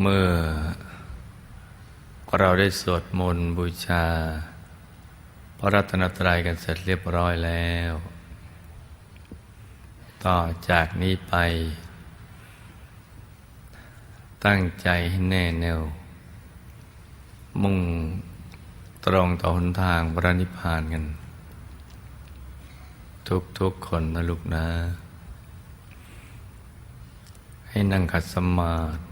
เมื่อเราได้สวดมนต์บูชา พระรัตนตรัยกันเสร็จเรียบร้อยแล้ว ต่อจากนี้ไป ตั้งใจให้แน่แน่วมุ่งตรงต่อหนทางพระนิพพานกัน ทุกๆคนนะลูกนะ ให้นั่งขัดสมาธิ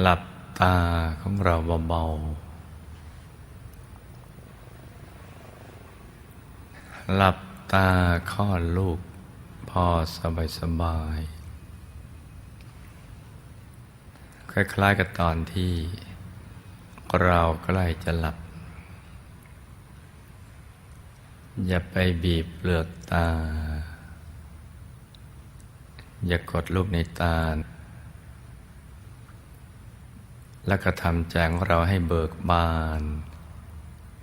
หลับตาของเราเบาๆ หลับตาคลอลูก พอสบายสบายคล้ายๆกับตอนที่ เราใกล้จะหลับ อย่าไปบีบเปลือกตา อย่ากดลูกในตา แล้วก็ทำใจของเราให้เบิกบาน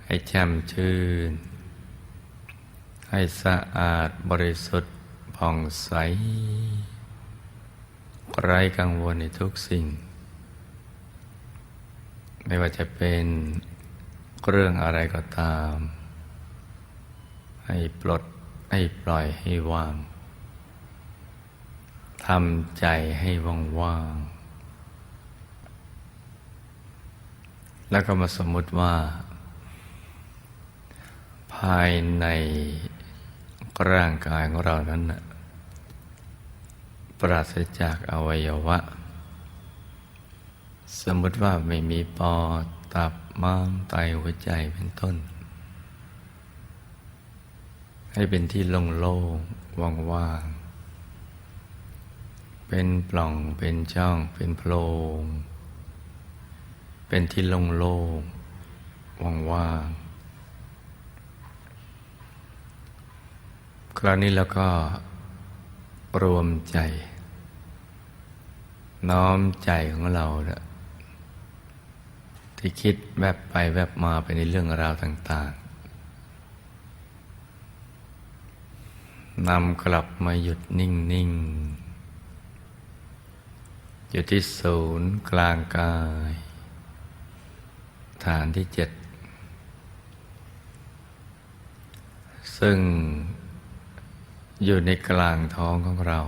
ให้แช่มชื่น ให้สะอาดบริสุทธิ์ผ่องใส ไร้กังวลในทุกสิ่ง ไม่ว่าจะเป็นเรื่องอะไรก็ตาม ให้ปลด ให้ปล่อยให้วางทำใจให้ว่างๆ แล้วก็มาสมมติว่า ภายในร่างกายของเรานั้นนะปราศจากอวัยวะ สมมติว่าไม่มีปอดตับม้ามไตหัวใจเป็นต้น ให้เป็นที่โล่งๆว่างๆเป็นปล่องเป็นช่องเป็นโพรง เป็นที่โล่งๆว่างๆคราวนี้แล้วก็รวมใจ น้อมใจของเราที่คิดแวบไปแวบมาไปในเรื่องราวต่าง ๆนำกลับมาหยุดนิ่ง ๆอยู่ที่ศูนย์กลางกาย ฐานที่เจ็ดซึ่งอยู่ในกลางท้องของเรา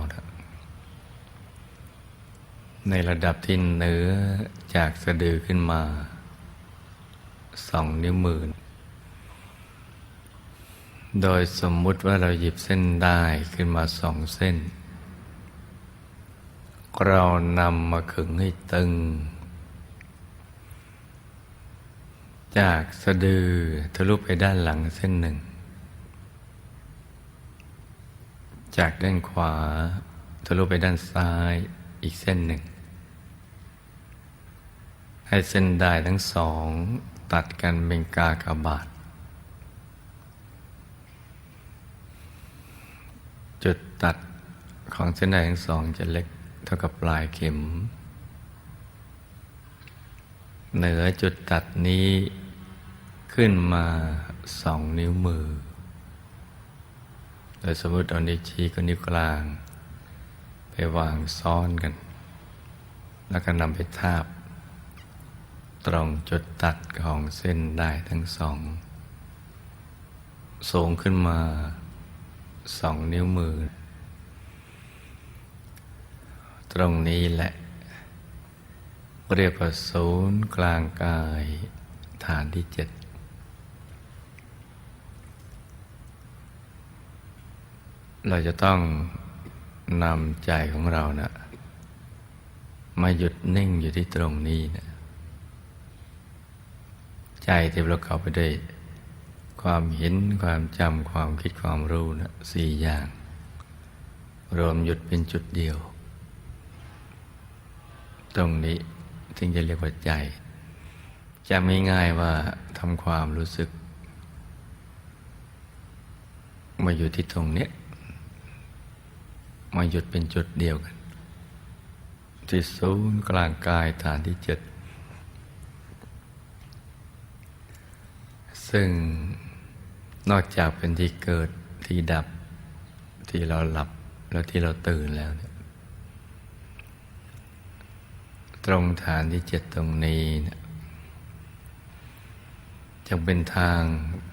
ในระดับที่เหนือจากสะดือขึ้นมาสองนิ้วมือโดยสมมุติว่าเราหยิบเส้นได้ขึ้นมาสองเส้น เรานำมาขึงให้ตึง จากสะดือทะลุไปด้านหลังเส้นหนึ่ง จากด้านขวาทะลุไปด้านซ้ายอีกเส้นหนึ่ง ให้เส้นได้ทั้งสองตัดกันเป็นกากบาท จุดตัดของเส้นได้ทั้งสองจะเล็กเท่ากับปลายเข็ม เหนือจุดตัดนี้ขึ้นมาสองนิ้วมือ โดยสมมติเอานิ้วชี้กับนิ้วกลาง ไปวางซ้อนกัน แล้วก็นำไปทาบ ตรงจุดตัดของเส้นได้ทั้งสอง สูงขึ้นมาสองนิ้วมือ ตรงนี้แหละ เรียกว่าศูนย์กลางกายฐานที่เจ็ดเราจะต้องนำใจของเรานะมาหยุดนิ่งอยู่ที่ตรงนี้นะใจที่ประกอบไปด้วยความเห็นความจำความคิดความรู้นะสี่อย่าง รวมหยุดเป็นจุดเดียว ตรงนี้ ถึงจะเรียกว่าใจจะไม่ง่ายว่าทำความรู้สึก มาอยู่ที่ตรงนี้มาหยุดเป็นจุดเดียวกัน ที่ศูนย์กลางกายฐานที่เจ็ดซึ่งนอกจากเป็นที่เกิดที่ดับที่เราหลับแล้วที่เราตื่นแล้วเนี่ย ตรงฐานที่เจ็ดตรงนี้นี่ยจะเป็นทาง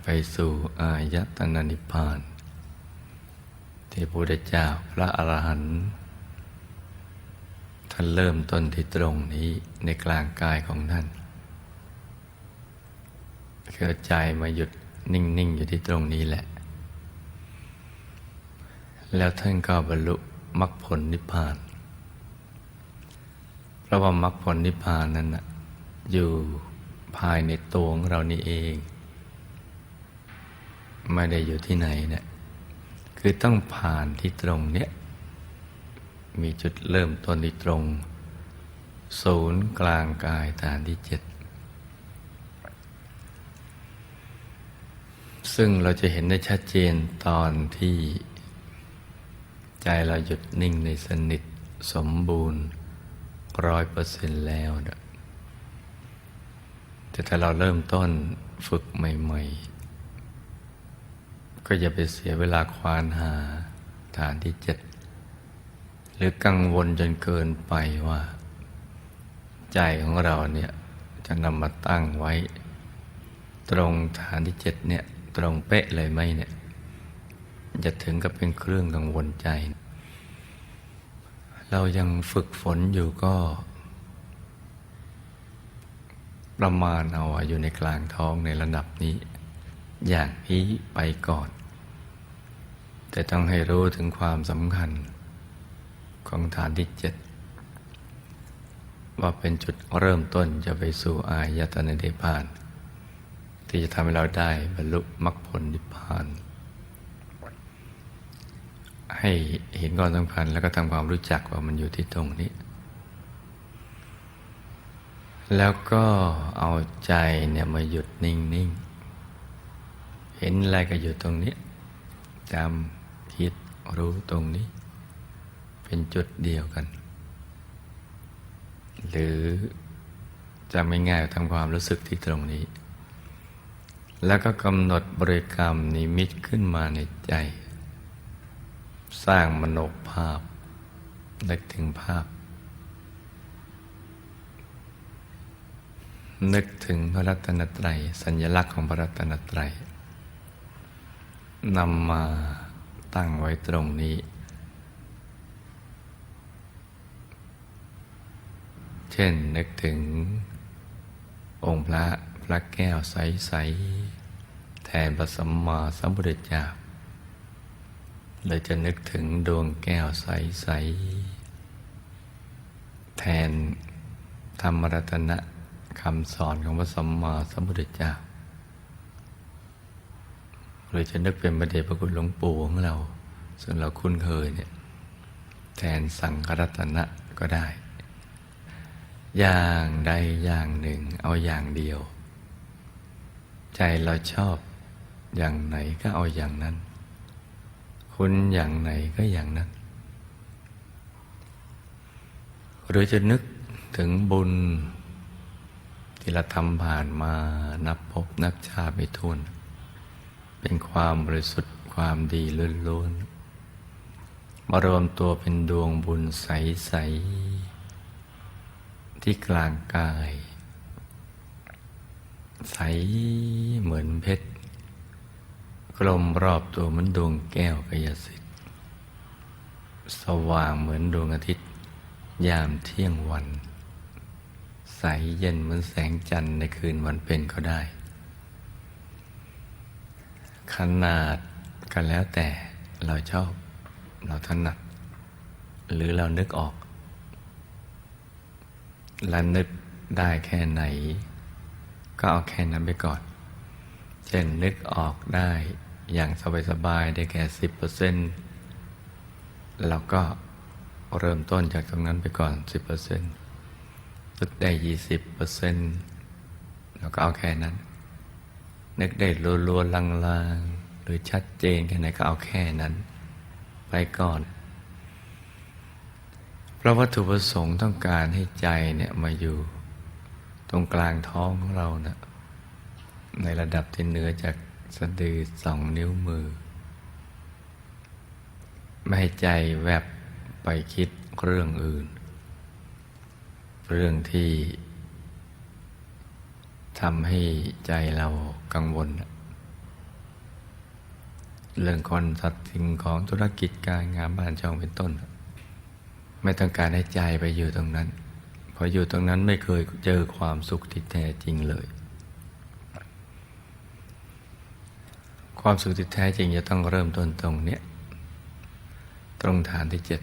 ไปสู่อายตนะนิพพาน ที่พระพุทธเจ้าพระอรหันต์ท่านเริ่มต้นที่ตรงนี้ในกลางกายของท่านคือใจมาหยุดนิ่ง ๆ อยู่ที่ตรงนี้แหละ แล้วท่านก็บรรลุมรรคผลนิพพาน พราะว่ามรรคผลนิพพานนั้นนะอยู่ภายในตัวของเรานี่เอง ไม่ได้อยู่ที่ไหนเนะี่ยคือต้องผ่านที่ตรงเนี้ยมีจุดเริ่มต้นที่ตรง ศูนย์กลางกายฐานที่เจ็ดซึ่งเราจะเห็นได้ชัดเจนตอนที่ ใจเราหยุดนิ่งในสนิทสมบูรณ์ ร้อยเปอร์เซ็นต์แล้วนะแต่ถ้าเราเริ่มต้นฝึกใหม่ ๆ ก็อย่าไปเสียเวลาควานหาฐานที่เจ็ดหรือกังวลจนเกินไปว่า ใจของเราเนี่ยจะนำมาตั้งไว้ ตรงฐานที่เจ็ดเนี่ย ตรงเป๊ะเลยไหมเนี่ย จะถึงกับเป็นเครื่องกังวลใจ เรายังฝึกฝนอยู่ก็ ประมาณเอาอยู่ในกลางท้องในระดับนี้ อย่างนี้ไปก่อน แต่ต้องให้รู้ถึงความสำคัญ ของฐานที่เจ็ดว่าเป็นจุดเริ่มต้นจะไปสู่อายตนะเดพาน ที่จะทำให้เราได้บรรลุมรรคผลนิพพาน ให้เห็นความสำคัญแล้วก็ทำความรู้จักว่ามันอยู่ที่ตรงนี้ แล้วก็เอาใจเนี่ยมาหยุดนิ่ง ๆ เห็นอะไรก็อยู่ตรงนี้จำคิดรู้ตรงนี้ เป็นจุดเดียวกัน หรือจะไม่ง่ายทำความรู้สึกที่ตรงนี้ แล้วก็กำหนดบริกรรมนิมิตขึ้นมาในใจ สร้างมโนภาพ นึกถึงภาพ นึกถึงพระรัตนตรัย สัญลักษณ์ของพระรัตนตรัยนำมาตั้งไว้ตรงนี้ เช่นนึกถึง องค์พระพระแก้วใส ๆ แทนพระสัมมาสัมพุทธเจ้า เลยจะนึกถึงดวงแก้วใส ๆ แทนธรรมรัตนะคำสอนของพระสัมมาสัมพุทธเจ้าหรือจะนึกเป็นประเดชพระคุณหลวงปู่ของเรา ซึ่งเราคุ้นเคยเนี่ยแทนสังฆรัตนะก็ได้ อย่างใดอย่างหนึ่ง เอาอย่างเดียว ใจเราชอบอย่างไหนก็เอาอย่างนั้น คุณอย่างไหนก็อย่างนั้น หรือจะนึกถึงบุญ ที่เราทำผ่านมานับพบนับชาติไม่ท้วน เป็นความบริสุทธิ์ความดีล้วนๆมารวมตัวเป็นดวงบุญใส ๆ ที่กลางกาย ใสเหมือนเพชร กลมรอบตัวเหมือนดวงแก้วกยสิทธิ์สว่างเหมือนดวงอาทิตย์ ยามเที่ยงวัน ใสเย็นเหมือนแสงจันทร์ในคืนวันเป็นก็ได้ ขนาดกันแล้วแต่เราชอบ เราถนัด หรือเรานึกออกและนึกได้แค่ไหน ก็เอาแค่นั้นไปก่อน เช่นนึกออกได้ อย่างสบายๆได้แค่สิบเปอร์เซ็นต์เราก็เริ่มต้นจากตรงนั้นไปก่อน10%นึกได้20%เราก็เอาแค่นั้น นึกได้รัวๆลางๆ หรือชัดเจนแค่ไหนก็เอาแค่นั้น ไปก่อนเพราะวัตถุประสงค์ต้องการให้ใจเนี่ยมาอยู่ ตรงกลางท้องของเรานะ่ะในระดับที่เหนือจาก สะดือสองนิ้วมือ ไม่ให้ใจแวบไปคิดเรื่องอื่น เรื่องที่ทำให้ใจเรากังวล เรื่องคนสัตว์สิ่งของธุรกิจการงานบ้านช่องเป็นต้น ไม่ต้องการให้ใจไปอยู่ตรงนั้น เพราะอยู่ตรงนั้นไม่เคยเจอความสุขที่แท้จริงเลย ความสุขที่แท้จริงจะต้องเริ่มต้นตรงเนี้ยตรงฐานที่เจ็ด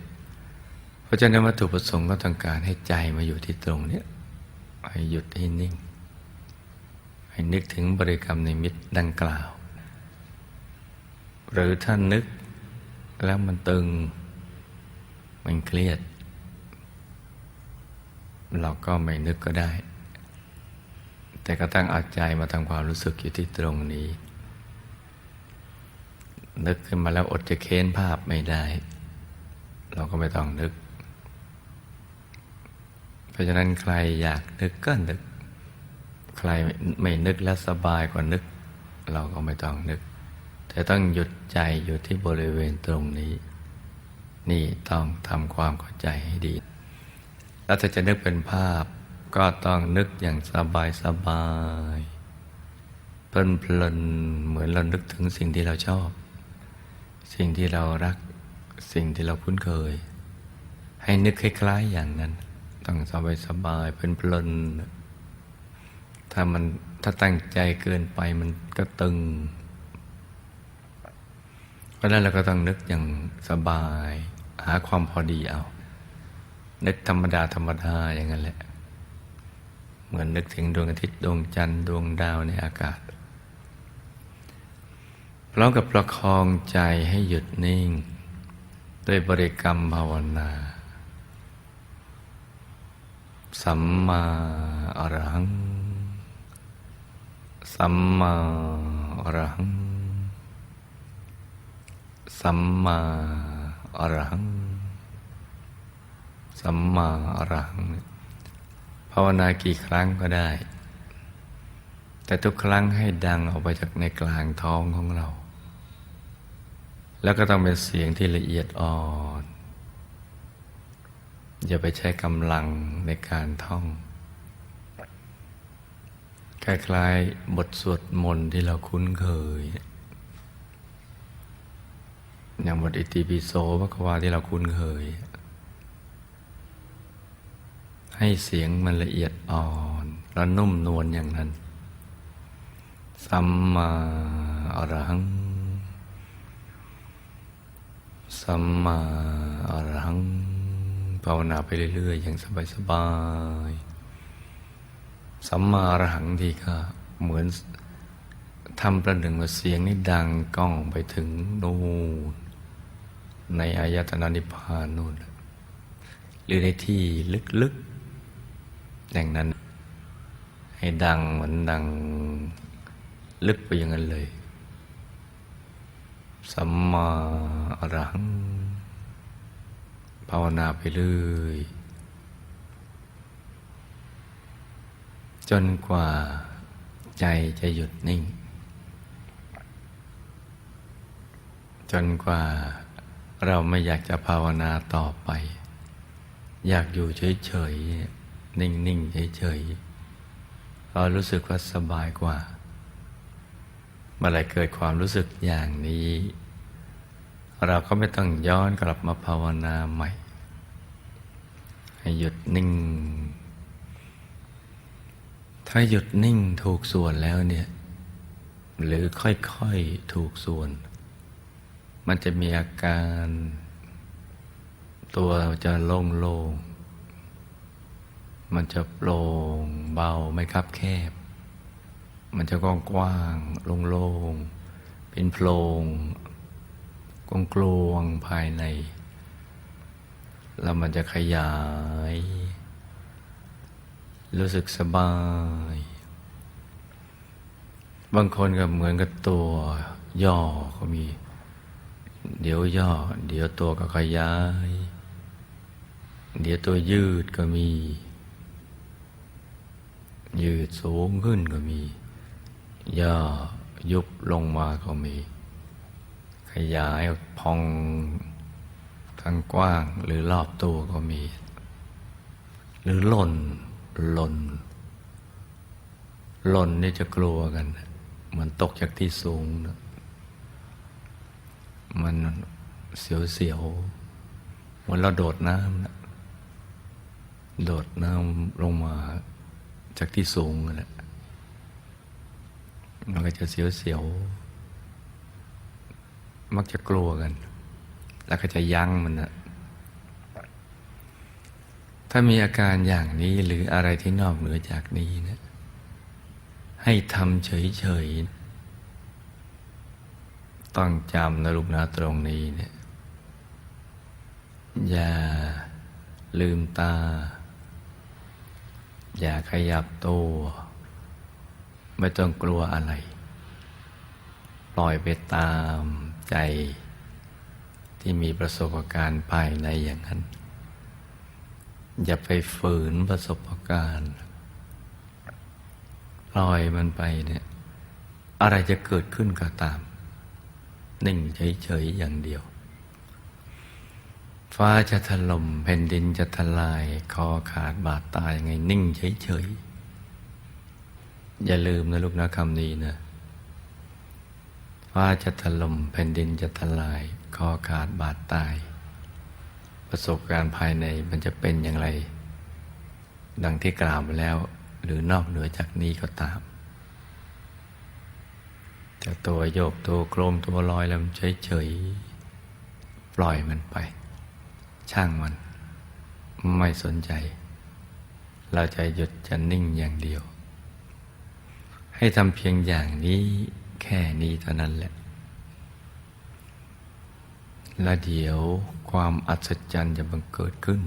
เพราะฉะนั้นวัตถุประสงค์ก็ต้องการให้ใจมาอยู่ที่ตรงเนี้ยให้หยุดให้นิ่ง ให้นึกถึงบริกรรมในมิตรดังกล่าว หรือท่านนึกแล้วมันตึง มันเครียด เราก็ไม่นึกก็ได้ แต่ก็ตั้งเอาใจมาทำความรู้สึกอยู่ที่ตรงนี้ นึกขึ้นมาแล้วอดจะเค้นภาพไม่ได้ เราก็ไม่ต้องนึก เพราะฉะนั้นใครอยากนึกก็นึก ใครไม่นึกแล้วสบายกว่านึก เราก็ไม่ต้องนึก แต่ต้องหยุดใจอยู่ที่บริเวณตรงนี้ นี่ต้องทำความเข้าใจให้ดี แล้วถ้าจะนึกเป็นภาพก็ต้องนึกอย่างสบายสบายเพลินเพลินเหมือนเรานึกถึงสิ่งที่เราชอบ สิ่งที่เรารักสิ่งที่เราคุ้นเคย ให้นึกคล้ายๆอย่างนั้นต้องสบายสบายเพลินเพลินถ้ามันถ้าตั้งใจเกินไปมันก็ตึง เพราะนั้นเราก็ต้องนึกอย่างสบาย หาความพอดีเอา นึกธรรมดาธรรมดาอย่างนั้นแหละ เหมือนนึกถึงดวงอาทิตย์ดวงจันทร์ดวงดาวในอากาศ พร้อมกับประคองใจให้หยุดนิ่ง ด้วยบริกรรมภาวนา สัมมาอรหัง สัมมาอรหัง สัมมาอรหัง สัมมาอรหัง ภาวนากี่ครั้งก็ได้ แต่ทุกครั้งให้ดังออกไปจากในกลางท้องของเรา แล้วก็ต้องเป็นเสียงที่ละเอียดอ่อน อย่าไปใช้กำลังในการท่อง คล้ายๆ บทสวดมนต์ที่เราคุ้นเคย อย่างบทอิติปิโสพระควาที่เราคุ้นเคย ให้เสียงมันละเอียดอ่อนและนุ่มนวลอย่างนั้น สัมมาอรหัง สัมมาอรหังภาวนาไปเรื่อยๆ อย่างสบายๆสัมมาอรหังทีก็เหมือนทำประหนึ่งว่าเสียงนี่ดังก้องไปถึงนู่นในอายตนะนิพพานนู่นหรือในที่ลึกๆอย่างนั้น ให้ดังเหมือนดังลึกไปอย่างนั้นเลย สัมมาอรหัง ภาวนาไปเรื่อยจนกว่าใจจะหยุดนิ่ง จนกว่าเราไม่อยากจะภาวนาต่อไป อยากอยู่เฉยๆ นิ่งๆ เฉยๆเรารู้สึกว่าสบายกว่า เมื่อไรเกิดความรู้สึกอย่างนี้ เราก็ไม่ต้องย้อนกลับมาภาวนาใหม่ ให้หยุดนิ่ง ถ้าหยุดนิ่งถูกส่วนแล้วเนี่ย หรือค่อยๆถูกส่วน มันจะมีอาการ ตัวจะโล่งๆมันจะโปร่งเบาไม่คับแคบ มันจะกว้างกว้างโล่งๆเป็นโพรงกลวงภายใน แล้วมันจะขยาย รู้สึกสบาย บางคนก็เหมือนกับตัวย่อก็มี เดี๋ยวย่อ เดี๋ยวตัวก็ขยาย เดี๋ยวตัวยืดก็มี ยืดสูงขึ้นก็มี ย่อยุบลงมาก็มี ขยายพองทั้งกว้างหรือรอบตัวก็มี หรือหล่นหล่นหล่นนี่จะกลัวกัน เหมือนตกจากที่สูงนะมันเสียวๆเหมือนเราโดดน้ำนะโดดน้ำลงมาจากที่สูงนะ มันก็จะเสียวๆ มักจะกลัวกัน แล้วก็จะยั้งมันนะถ้ามีอาการอย่างนี้หรืออะไรที่นอกเหนือจากนี้นะ ให้ทำเฉยๆ ต้องจำนะลูกนะตรงนี้เนี่ย อย่าลืมตา อย่าขยับตัว ไม่ต้องกลัวอะไร ปล่อยไปตามใจที่มีประสบการณ์ภายในอย่างนั้น อย่าไปฝืนประสบการณ์ ปล่อยมันไปเนี่ย อะไรจะเกิดขึ้นก็ตาม นิ่งเฉยๆอย่างเดียว ฟ้าจะถล่มแผ่นดินจะทลาย คอขาดบาดตายยังไง นิ่งเฉยๆ อย่าลืมนะลูกนะคำนี้นะฟ้าจะถล่มแผ่นดินจะทลายคอขาดบาดตาย ประสบการณ์ภายในมันจะเป็นอย่างไร ดังที่กล่าวไปแล้ว หรือนอกเหนือจากนี้ก็ตามจะตัวโยกตัวโครมตัวลอยแล้วเฉยๆ ปล่อยมันไป ช่างมัน ไม่สนใจ เราจะหยุดจะนิ่งอย่างเดียว ให้ทำเพียงอย่างนี้แค่นี้เท่านั้นแหละ และเดี๋ยวความอัศจรรย์จะบังเกิดขึ้น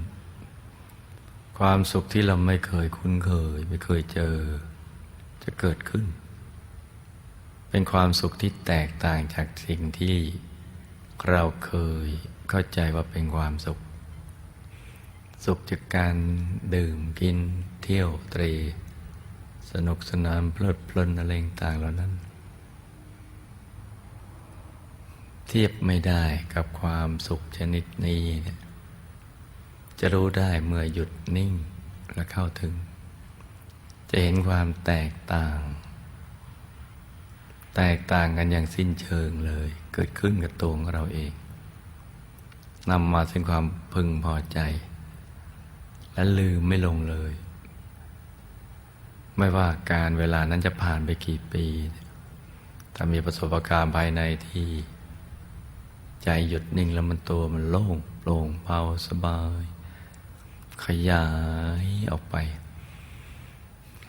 ความสุขที่เราไม่เคยคุ้นเคย ไม่เคยเจอ จะเกิดขึ้น เป็นความสุขที่แตกต่างจากสิ่งที่เราเคยเข้าใจว่าเป็นความสุข สุขจากการดื่มกินเที่ยวเตร สนุกสนานเพลิดเพลินอะไรต่างเหล่านั้น เทียบไม่ได้กับความสุขชนิดนี้เนี่ยจะรู้ได้เมื่อหยุดนิ่งและเข้าถึง จะเห็นความแตกต่าง แตกต่างกันอย่างสิ้นเชิงเลย เกิดขึ้นกับตัวของเราเองนำมาซึ่งความพึงพอใจ และลืมไม่ลงเลย ไม่ว่าการเวลานั้นจะผ่านไปกี่ปี ถ้ามีประสบการณ์ภายในที่ ใจหยุดนิ่งแล้วมันตัวมันโล่งโปร่งเบาสบาย ขยายออกไป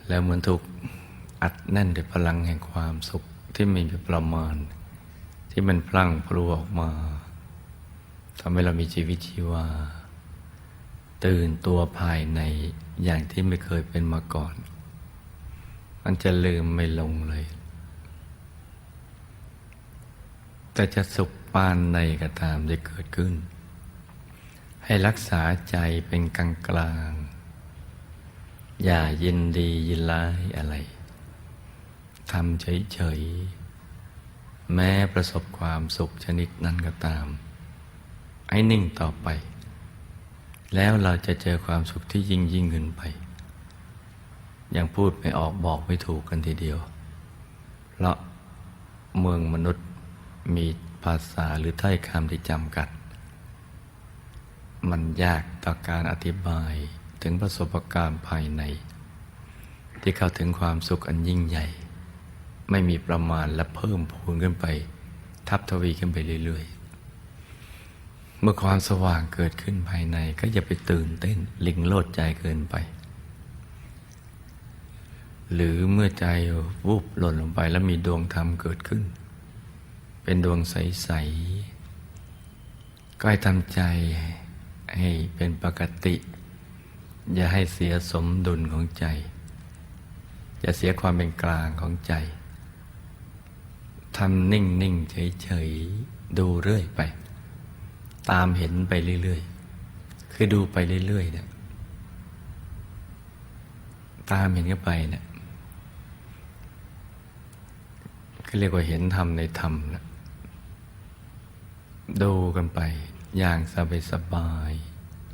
แล้วเหมือนถูกอัดแน่นด้วยพลังแห่งความสุขที่ไม่มีประมาณ ที่มันพลั่งพลูออกมาทำให้เรามีชีวิตชีวา ตื่นตัวภายในอย่างที่ไม่เคยเป็นมาก่อน มันจะลืมไม่ลงเลย แต่จะสุขปานในก็ตามได้เกิดขึ้น ให้รักษาใจเป็นกลางกลาง อย่ายินดียินร้ายอะไรทำเฉยๆ แม้ประสบความสุขชนิดนั้นก็ตาม ให้นิ่งต่อไป แล้วเราจะเจอความสุขที่ยิ่งยิ่งขึ้นไป ยังพูดไม่ออกบอกไม่ถูกกันทีเดียว เพราะเมืองมนุษย์มีภาษาหรือถ้อยคำที่จำกัด มันยากต่อการอธิบายถึงประสบการณ์ภายใน ที่เข้าถึงความสุขอันยิ่งใหญ่ ไม่มีประมาณและเพิ่มพูนขึ้นไป ทับทวีขึ้นไปเรื่อยๆ เมื่อความสว่างเกิดขึ้นภายในก็อย่าไปตื่นเต้นลิงโลดใจเกินไป หรือเมื่อใจวูบหล่นลงไปแล้วมีดวงธรรมเกิดขึ้น เป็นดวงใส ๆ ก็ให้ทำใจให้เป็นปกติ อย่าให้เสียสมดุลของใจ อย่าเสียความเป็นกลางของใจทำนิ่งนิ่งเฉยเฉยๆดูเรื่อยไป ตามเห็นไปเรื่อยๆ คือดูไปเรื่อยๆเนี่ยตามเห็นเข้าไปเนี่ย ก็เรียกว่าเห็นธรรมในธรรมนะดูกันไปอย่างสบายสบาย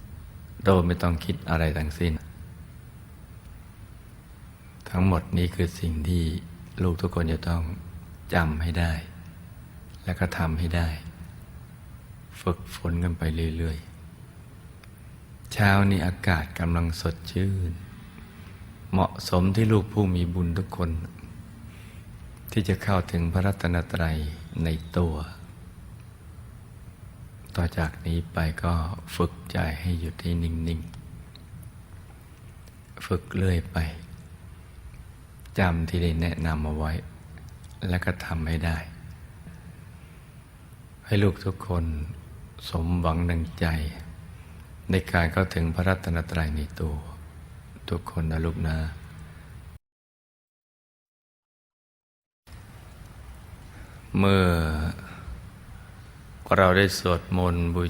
ๆโดยไม่ต้องคิดอะไรทั้งสิ้น ทั้งหมดนี้คือสิ่งที่ลูกทุกคนจะต้องจำให้ได้ และก็ทำให้ได้ ฝึกฝนกันไปเรื่อยๆ เช้านี้อากาศกำลังสดชื่น เหมาะสมที่ลูกผู้มีบุญทุกคน ที่จะเข้าถึงพระรัตนตรัยในตัว ต่อจากนี้ไปก็ฝึกใจให้หยุดให้นิ่ง ๆ ฝึกเรื่อยไปจำที่ได้แนะนำเอาไว้ และก็ทำให้ได้ ให้ลูกทุกคนสมหวังดังใจ ในการเข้าถึงพระรัตนตรัยในตัว ทุกคนนะลูกนะ เมื่อเราได้สวดมนต์บู